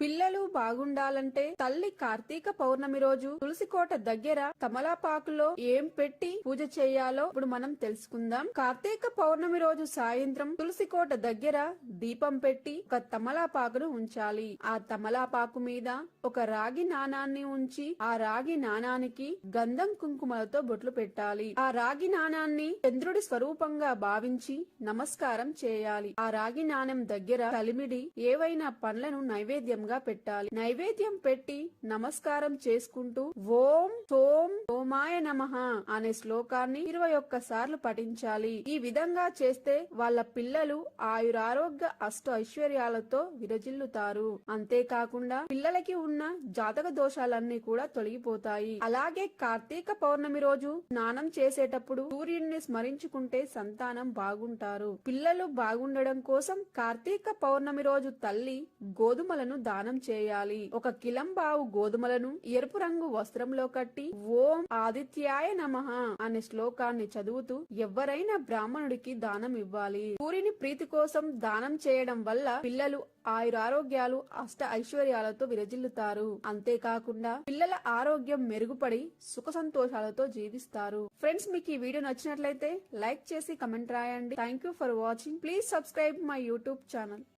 పిల్లలు బాగుండాలంటే తల్లి కార్తీక పౌర్ణమి రోజు తులసికోట దగ్గర తమలాపాకులో ఏం పెట్టి పూజ చేయాలో ఇప్పుడు మనం తెలుసుకుందాం. కార్తీక పౌర్ణమి రోజు సాయంత్రం తులసికోట దగ్గర దీపం పెట్టి ఒక తమలాపాకును ఉంచాలి. ఆ తమలాపాకు మీద ఒక రాగి నాణాన్ని ఉంచి ఆ రాగి నాణానికి గంధం కుంకుమలతో బొట్లు పెట్టాలి. ఆ రాగి నాణాన్ని చంద్రుడి స్వరూపంగా భావించి నమస్కారం చేయాలి. ఆ రాగి నాణెం దగ్గర కలిమిడి ఏవైనా పండ్లను నైవేద్యం నైవేద్యంగా పెట్టాలి. నైవేద్యం పెట్టి నమస్కారం చేసుకుంటూ ఓం సోం సోమాయ నమ అనే శ్లోకాన్ని ఇరవై ఒక్క సార్లు పఠించాలి. ఈ విధంగా చేస్తే వాళ్ళ పిల్లలు ఆయురారోగ్య అష్ట ఐశ్వర్యాలతో విరజిల్లుతారు. అంతేకాకుండా పిల్లలకి ఉన్న జాతక దోషాలన్నీ కూడా తొలగిపోతాయి. అలాగే కార్తీక పౌర్ణమి రోజు స్నానం చేసేటప్పుడు సూర్యుడిని స్మరించుకుంటే సంతానం బాగుంటారు. పిల్లలు బాగుండడం కోసం కార్తీక పౌర్ణమి రోజు తల్లి గోధుమలను దా దానం చేయాలి. ఒక కిలంబావు గోధుమలను ఎరుపు రంగు వస్త్రంలో కట్టి ఓం ఆదిత్యాయ నమః అనే శ్లోకాన్ని చదువుతూ ఎవరైనా బ్రాహ్మణుడికి దానం ఇవ్వాలి. సూర్యుని ప్రీతి కోసం దానం చేయడం వల్ల పిల్లలు ఆయురారోగ్యాలు అష్ట ఐశ్వర్యాలతో విరజిల్లుతారు. అంతేకాకుండా పిల్లల ఆరోగ్యం మెరుగుపడి సుఖ సంతోషాలతో జీవిస్తారు. ఫ్రెండ్స్ మీకు ఈ వీడియో నచ్చినట్లయితే లైక్ చేసి కమెంట్ రాయండి. Thank you for watching please subscribe my YouTube channel